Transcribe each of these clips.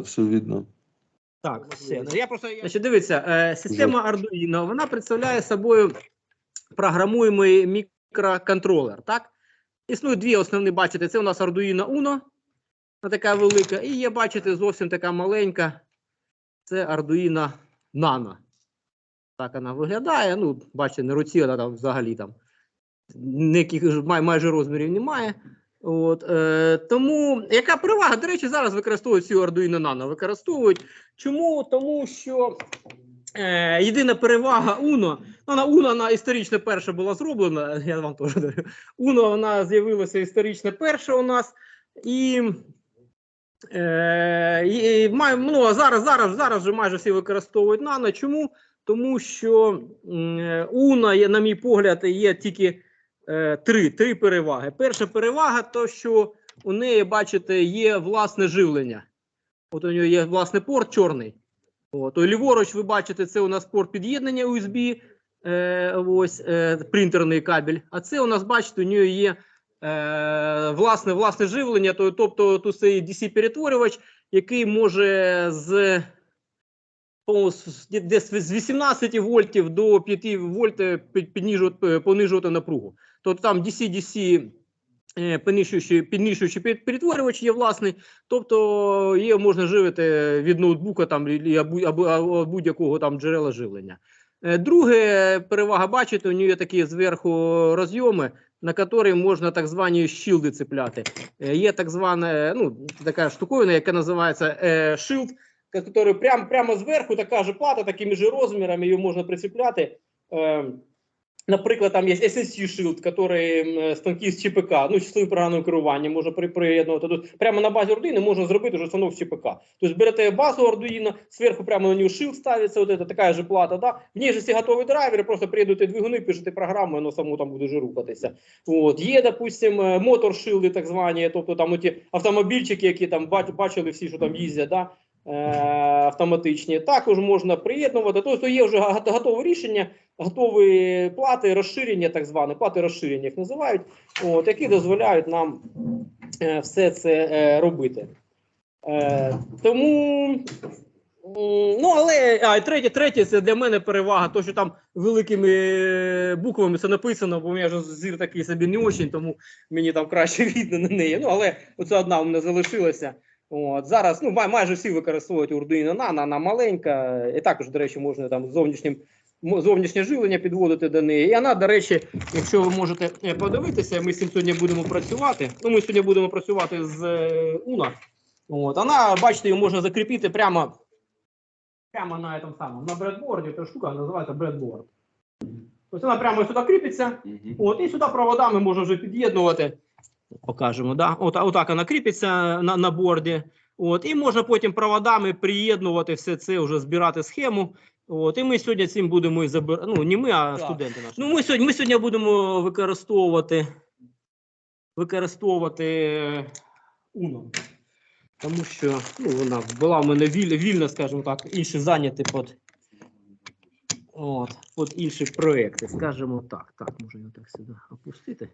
все видно. Так, все. Я просто Значить, дивіться, е, система Arduino вона представляє собою програмуємий мікроконтролер. Так? Існують дві основні, бачите, це у нас Arduino Uno, вона така велика, і є, бачите, зовсім така маленька. Це Arduino Nano. Так вона виглядає. Ну, бачите, на руці вона там взагалі там ніяких май, майже розмірів немає. От, е, тому яка перевага? До речі, зараз використовують цю Arduino Nano. Використовують. Чому? Тому що е, єдина перевага Uno, ну, на Uno вона історично перша була зроблена, я вам теж говорю. Uno вона з'явилася історично перша у нас. І, е, і ну, зараз, зараз, зараз вже майже всі використовують Nano. Чому? Тому що е, Uno, на мій погляд, є тільки три, три переваги. Перша перевага, то що у неї, бачите, є власне живлення. От у нього є власне порт чорний. От, то ліворуч, ви бачите, це у нас порт під'єднання USB, е, ось е, принтерний кабель. А це у нас, бачите, у нього є е, власне, власне живлення, то, тобто тут цей DC-перетворювач, який може з десь з 18 вольтів до 5 вольт е, е, понижувати напругу. Тобто там DC-DC е, піднищуючий, піднищуючий перетворювач є власний, тобто є можна живити від ноутбука там або, будь-якого там джерела живлення. Е, Друге перевага, бачите, у нього є такі зверху розйоми, на які можна так звані щілди цепляти. Е, Є так звана ну, така штуковина, яка називається е, шилд, який прямо, прямо зверху така ж плата, такими ж розмірами, її можна прицепляти. Е, Наприклад, там є SSC Shield, який станки з ЧПК, ну, числовим програмним керуванням можна при- приєднувати. Тут прямо на базі Arduino можна зробити вже станок з ЧПК. Тобто берете базу Arduino, зверху прямо на нього Shield ставиться, вот это, така ж плата, да? в ній же всі готові драйвери, просто приєднуєте двигуни, пишете програму, воно само там буде вже рухатися. От. Є, допустим, е, мотор шилди, так звані, тобто там оті автомобільчики, які там бачили всі, що там їздять, да? Е, автоматичні, також можна приєднувати. Тобто є вже готове рішення, готові плати розширення, так звані, плати розширення їх називають, от, які дозволяють нам е, все це е, робити. Тому. Ну, але а, і третє, третє, це для мене перевага, то що там великими буквами це написано, бо у мене ж зір такий собі не очень, тому мені там краще видно на неї. Ну, але оце одна у мене залишилася. От, зараз ну, май- майже всі використовують Arduino Nano, вона маленька, і також, до речі, можна там зовнішнім зовнішнє живлення підводити до неї. І вона, до речі, якщо ви можете е, подивитися, ми з цим сьогодні будемо працювати. Ну, ми сьогодні будемо працювати з е, Uno. От, вона, бачите, її можна закріпити прямо, прямо на этом самому, на бредборді. Ця штука називається бредборд. Тобто вона прямо сюди кріпиться. От, і сюди проводами можна вже під'єднувати. Покажемо, да? От, отак вона кріпиться на, на борді. От, і можна потім проводами приєднувати все це, вже збирати схему. От, і ми сьогодні цим будемо і забирати. Ну, не ми, а студенти наші. Ну, ми сьогодні, ми сьогодні будемо використовувати, використовувати е, Uno. Тому що ну, вона була в мене віль, вільна, скажімо так, інші зайняті під, от, під інші проекти, скажімо так. Так, можна його так сюди опустити.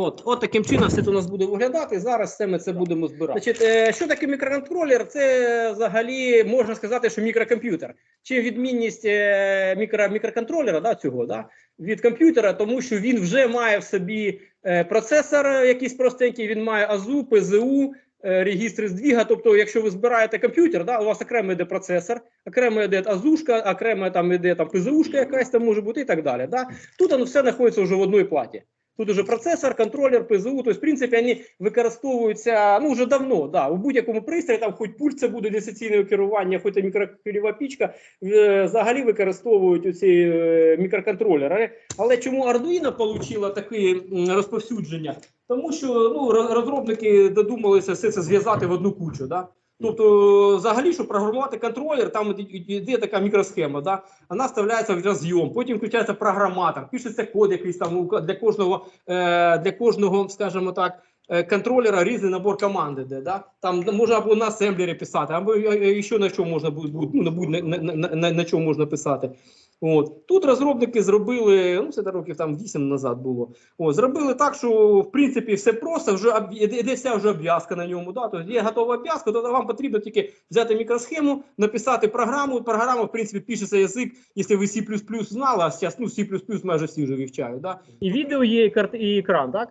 От, от таким чином все це у нас буде виглядати. Зараз все ми це будемо збирати. Значить, е, що таке мікроконтролер? Це взагалі можна сказати, що мікрокомп'ютер. Чим відмінність е, мікро, мікроконтролера да, цього да, від комп'ютера, тому що він вже має в собі е, процесор якийсь простенький, він має АЗУ, ПЗУ, регістри здвіга. Тобто, якщо ви збираєте комп'ютер, да, у вас окремо йде процесор, окремо йде АЗУшка, окремо там йде там ПЗУшка якась там може бути і так далі. Да. Тут воно все знаходиться вже в одній платі. Тут уже процесор, контролер, ПЗУ, тобто, в принципі, вони використовуються ну вже давно. Да, у будь-якому пристрої, там хоч пульт це буде дистанційне керування, хоч мікрохвильова пічка, е, взагалі використовують ці мікроконтролери. Але чому Arduino отримала таке розповсюдження? Тому що ну, розробники додумалися все це зв'язати в одну кучу. Да? Тобто, взагалі, щоб програмувати контролер, там іде така мікросхема, да? вона вставляється в розйом, потім включається програматор, пишеться код якийсь там для кожного, е, для кожного, скажімо так, е, контролера різний набор команди. Де, Да? Там можна або на асемблері писати, або е, ще на чому можна буде, ну, на, на, на, на, на чому можна писати. От тут розробники зробили, ну це років там 8 назад було. От, зробили так, що в принципі все просто, вже іде вся вже обв'язка на ньому. Да? Тобто є готова обв'язка, то вам потрібно тільки взяти мікросхему, написати програму. Програма, в принципі, пишеться язик, якщо ви C++ знали, а зараз ну, C++ майже всі вже вивчають. Да? І відео є, і, карт, і екран, так?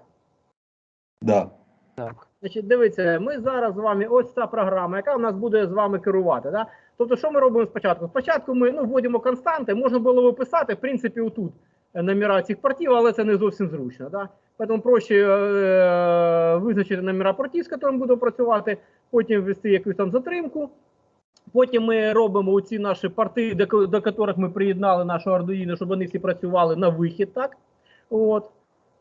Да. Так. Значить, дивіться, ми зараз з вами ось ця програма, яка в нас буде з вами керувати. Да? Тобто, що ми робимо спочатку? Спочатку ми ну, вводимо константи, можна було виписати, в принципі, отут номера цих портів, але це не зовсім зручно. Да? Тому проще е, визначити номера портів, з якими будемо працювати, потім ввести якусь там затримку. Потім ми робимо оці наші порти, до яких ми приєднали нашу Arduino, щоб вони всі працювали на вихід, так? От.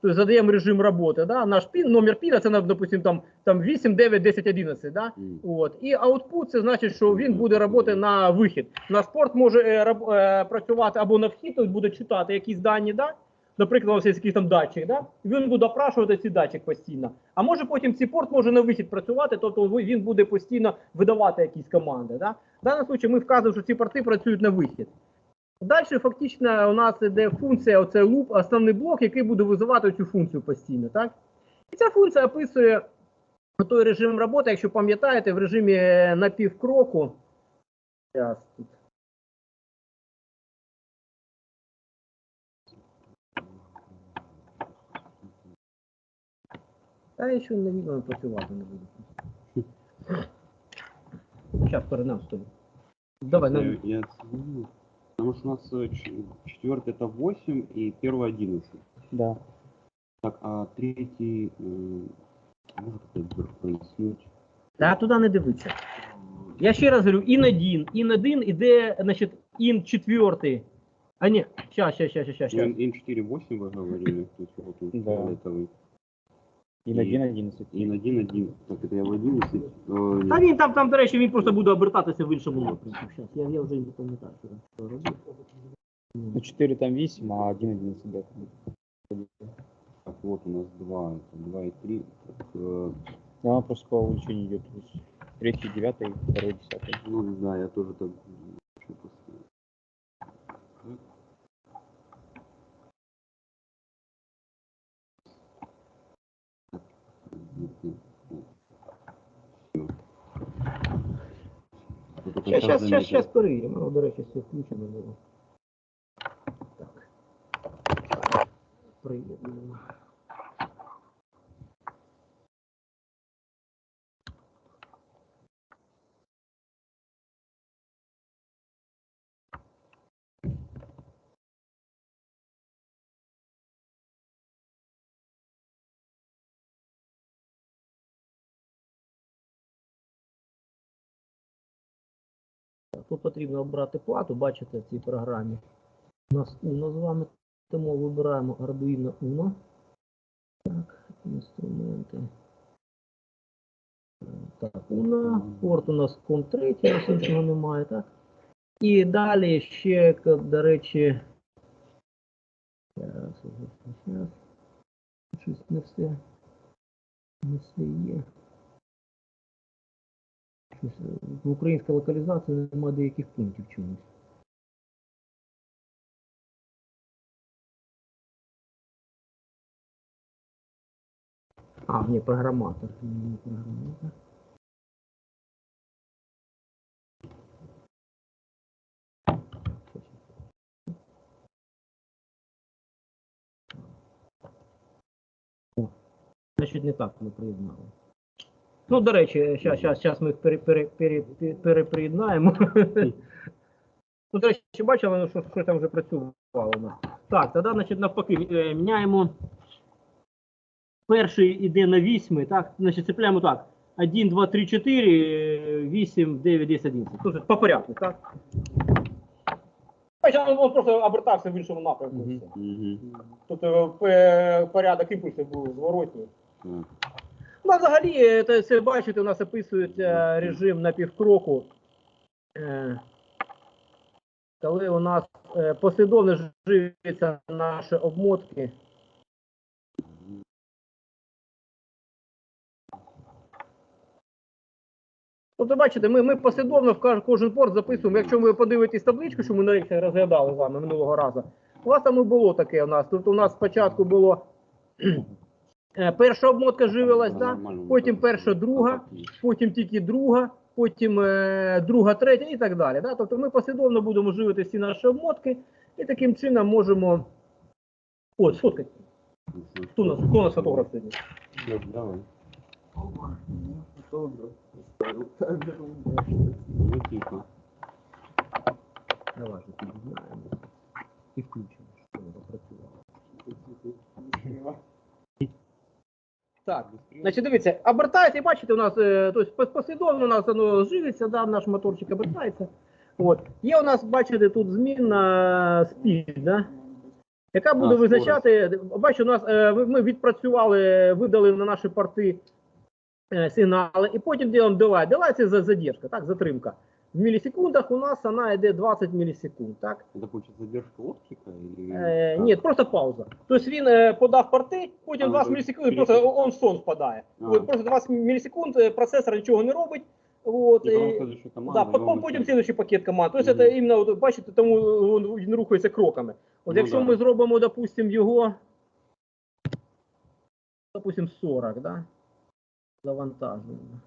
Тобто задаємо режим роботи. Да? Наш пін, номер піна, це, допустим, там, там 8, 9, 10, 11. Да? От. І аутпут це значить, що він буде працювати на вихід. Наш порт може е, раб- е, працювати або на вхід, тобто буде читати якісь дані, да? наприклад, у вас є якийсь там датчик, да? він буде опрашувати цей датчик постійно. А може потім цей порт може на вихід працювати, тобто він буде постійно видавати якісь команди. Да? В даному випадку ми вказуємо, що ці порти працюють на вихід. Далі фактично у нас іде функція, оце луп, основний блок, який буде визивати цю функцію постійно. Так? І ця функція описує той режим роботи, якщо пам'ятаєте, в режимі напівкроку. Зараз тут. Та я ще не відомо працювати не буду. Зараз перенам з тобою. Давай, на... я оценил. Потому что у нас э, ч- четвертый это 8 и первый 11. Да. Так, а третий... э, Может это прояснить? Та туди не дивиться. Я ще раз говорю, ін один. Ін один іде, значить, ін четвертий. А ні, щас, щас, щас, щас, щас. Ну, N4 8 вы говорили, то есть вот тут Да. фиолетовый. И на И- 1.11. И на 1 1. Так, это я в 11. э, Та він там, там, до речі, він просто буде обертатися в іншому напрямку. Щас, я, я вже не пам'ятаю, що там що робив. Ну 4 там 8, а 1.11 да. Так, вот у нас 2, это 2 и 3. Так, э, Да, она просто по увеличению идет. То есть третий, девятый, второй, десятый. ну, не знаю, я тоже так... заметил. щас перевіримо. Ну, До речі, все включено було. Так. Приєднуємо. Тут потрібно обрати плату, бачите в цій програмі. У нас Uno з вами, тому вибираємо Arduino Uno. Так, інструменти. Так, Uno, порт у нас COM3, у нас іншого немає, так? І далі ще, до речі, зараз, зараз, щось не все, не все є. Е, В українській локалізації немає деяких пунктів чомусь. А, ні, програматор. Не програматор. О, Значить, не так ми приєднали. Ну, до речі, щас, щас, щас ми їх пере, пере, пере, пере, переприєднаємо. Ну, до речі, бачили, ну, що, що там вже працювало. Так, тоді, значить, навпаки, е, міняємо. Перший іде на 8, так, значить, цепляємо так. 1, 2, 3, 4, 8, 9, 10, 11. Слушай, по порядку, так? Бачите, він просто обертався в іншому напрямку. Тобто порядок імпульсів був зворотній. Ну, взагалі, це, бачите, у нас описується режим на півкроку. Е, Коли у нас е, послідовно живляться наші обмотки. Тобто, бачите, ми, ми послідовно в кожен порт записуємо. Якщо ви подивитесь табличку, що ми на лекції розглядали з вами минулого разу, у вас там і було таке у нас. Тобто у нас спочатку було перша обмотка живилась, Да, потім перша, друга, потім тільки друга, потім е, друга, третя і так далі. Да? Тобто ми послідовно будемо живити всі наші обмотки і таким чином можемо. О, сфоткати. Хто у нас, хто у нас фотограф сьогодні? Давай. Ну, тихо. Під'єднаємо і включимо, щоб воно працювало. Так, значить, дивіться, обертається, і бачите, у нас е, тобто послідовно у нас воно живиться, да, наш моторчик обертається. От. Є у нас, бачите, тут змінна спід, да? яка буде А, визначати. Бачите, у нас е, ми відпрацювали, видали на наші порти е, сигнали, і потім робимо delay. Delay – це за- задержка, так, затримка. В мілісекундах у нас вона йде 20 мілісекунд, так? Это получается задержка оптика или... Как? ні, просто пауза. Тобто він е, подав порти, потім А, 20 ви мілісекунд, і пересік- просто он в сон впадає. А. От, просто 20 мілісекунд, е, процесор нічого не робить. От, И потом команда, да, и по- он по- потім слідуючий пакет команд. Тобто Мгм. це іменно, от, бачите, тому він, він рухається кроками. От Ну, якщо да. ми зробимо, допустимо, його, допустимо, 40, да? завантаження.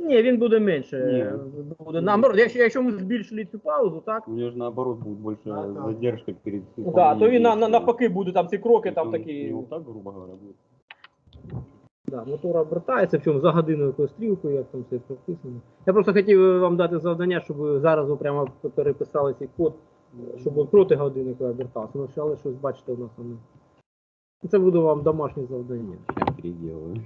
Ні, він буде менше. Буде, наоборот, якщо, якщо ми збільшили цю паузу, так? У него же наоборот будет больше А, да. задержка перед Да, выполнением то він на, на, навпаки буде там ці кроки, там такі. вот так, грубо говоря, будет. Да, мотор обертається, в чому за годиною стрілкою, як там все прописано. Я просто хотів е, вам дати завдання, щоб ви зараз ви прямо переписали цей код, щоб проти годинника обертався. Ну, що, але щось бачите, у нас воно. Це буде вам домашнє завдання. Сейчас.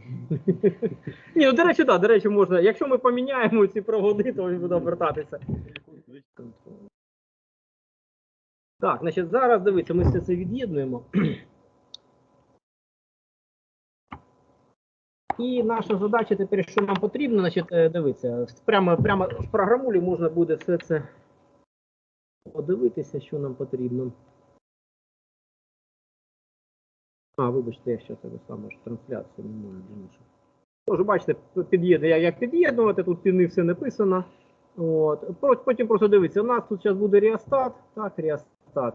Ні, ну до речі, так, до речі, можна. Якщо ми поміняємо ці проводи, то він буде обертатися. Так, значить, зараз дивіться, ми все це від'єднуємо. І наша задача тепер, що нам потрібно, значить, е, дивіться, прямо, прямо в програмулі можна буде все це подивитися, що нам потрібно. А, вибачте, я ще тебе саме ж трансляцію не можу раніше. Тож, бачите, під'єднує, як під'єднувати, тут піни все написано. От. Потім просто дивіться, у нас тут зараз буде реостат, так, реостат.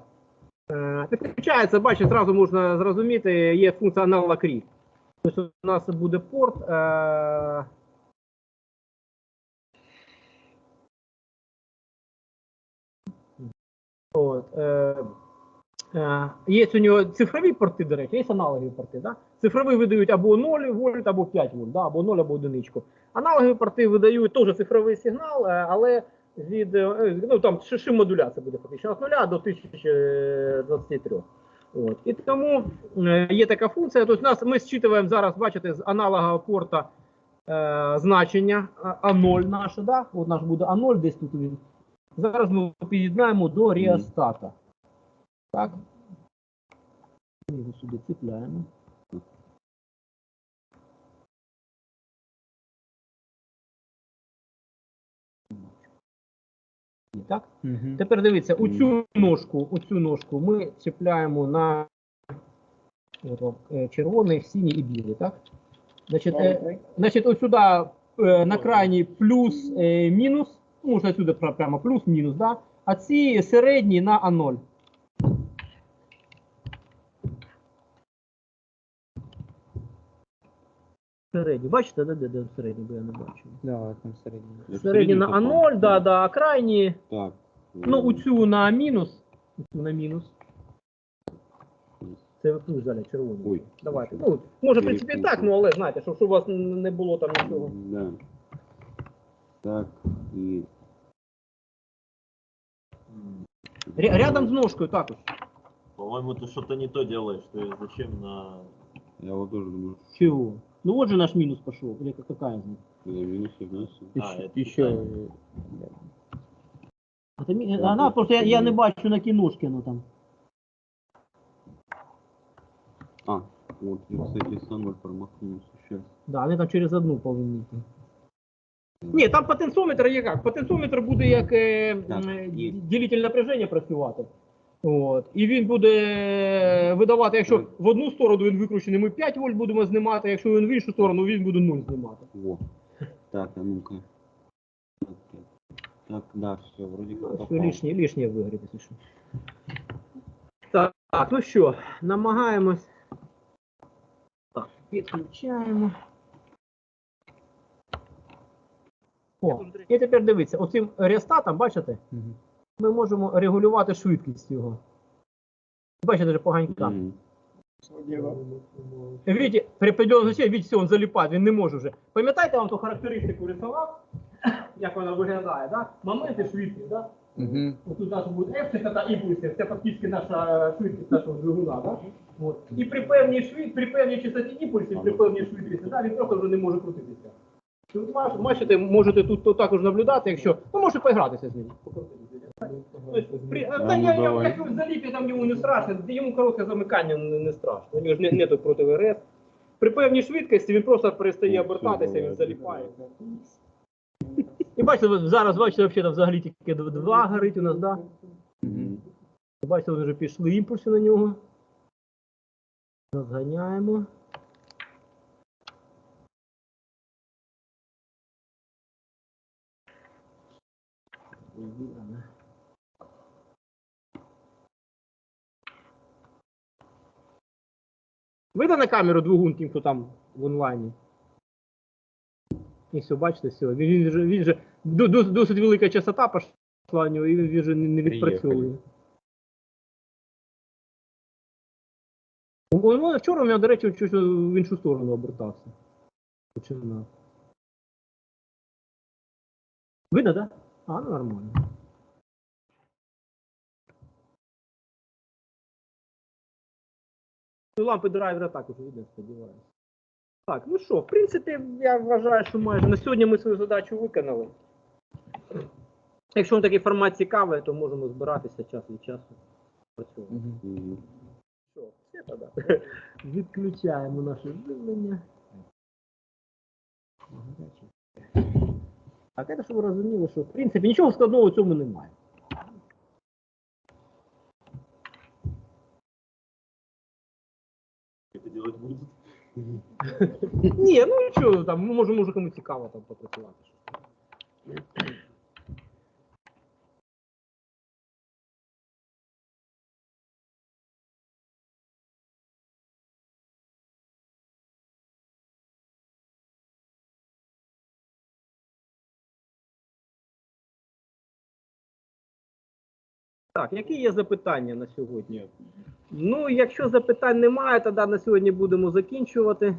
Е, Підключається, бачите, зразу можна зрозуміти, є функція аналог RI. Тобто у нас буде порт. Е, От, е, є у нього цифрові порти, до речі, є аналогові порти. Да? Цифрові видають або 0 вольт, або 5 вольт, да? або 0, або одиничку. Аналогові порти видають теж цифровий сигнал, е, але від е, ну, там ши- шим модуляція буде фактично від 0 до 1023. От. І тому е, є така функція. Тобто нас, ми зчитуємо зараз, бачите, з аналогового порта е, значення а- А0 наше, да? От наш буде А0, десь тут він. Зараз ми під'єднаємо до реостата. Так. Ми його сюди цепляємо. Так. Тепер дивіться, у цю ножку, у цю ножку ми чіпляємо на от, вам, е, червоний, синій і білий, так? Значить, е, значить ось сюди е, на крайній плюс, е, мінус, ну, можна сюди прямо плюс, мінус, да? а ці середні на А0. Середні, бачите, де, де, де середні, бо я не бачу. Да, там середній. Я Середні на А0, да, да, а крайні, Так. ну, у цю на мінус, у цю на мінус. Це плюс взяли червоні. Ой. Давайте. Ну, може, в принципі, і так, ну але знаєте, щоб, щоб у вас не було там нічого. Да. Так, и... Ря- Рядом з ножкою також. По-моему, ты что-то не то делаешь. Ты зачем на... Я вот тоже думаю, Чего? Ну вот же наш минус пошел. Или какая из них? что я минус и минус. А, Еще, это еще. Это, ми- она просто я, я не бачу на кіношки, ну там. А, вот, я, кстати, сам промахнулся сейчас. Да, вони там через одну повинні йти. Ні, там потенціометр є як? Потенціометр буде як е, Так, м, є. ділитель напряження працювати. От. І він буде е, видавати, якщо в одну сторону він викручений, ми 5 вольт будемо знімати, якщо він в іншу сторону, він буде 0 знімати. Во. Так, а ну-ка. Так, Так, да, все, вроде как Ну, лишнє, лишнє виграти, якщо що. Так, так, ну що, намагаємось. Так, підключаємо. О, і тепер дивіться, оцим реостатом, бачите, Мгм. Ми можемо регулювати швидкість його. Бачите, вже поганька. Мгм. Видите, при определенном значении, видите, все, он залипає, він не може вже. Пам'ятаєте, я вам ту характеристику рисував, як вона виглядає, да? моменти швидкість, да? Вот тут наша буде F, це та імпульси, це фактично наша швидкість нашого двигуна, да? От. І при певній швид, при певній частоті імпульсів, при певній швидкості, да, він просто вже не може крутитися. Тут бачите, можете тут також наблюдати, якщо, ну можете поігратися з ним. При, а, та, я, я, давай. як заліпі, там йому не страшно, йому коротке замикання не, не страшно, у нього ж не, нету проти РС. При певній швидкості він просто перестає Ну, обертатися, він заліпає. І бачите, зараз бачите, взагалі, взагалі тільки два горить у нас, да? Мгм. Бачите, вже пішли імпульси на нього. Розганяємо. Видно на камеру двигун тим, хто там в онлайні. І все, бачите, все. Він, він, же, він же до- до- досить велика частота пішла у нього, і він, він же не, не відпрацьовує. У у вчора у мене, до речі, щось в іншу сторону обертався. Починав. Видно, так? Да? А, ну нормально. Ну, лампи драйвера також видно, сподіваюся. Так, ну що, в принципі, я вважаю, що майже на сьогодні ми свою задачу виконали. Якщо вам такий формат цікавий, то можемо збиратися час від часу. працювати. Мгм. Що, все тоді. Відключаємо наше живлення. Так, це щоб ви розуміли, що в принципі нічого складного в цьому немає. Это делать будет? Ні, ну нічого, там, мы може, може кому цікаво там попрацювати. Так, які є запитання на сьогодні? Ну, якщо запитань немає, тоді на сьогодні будемо закінчувати.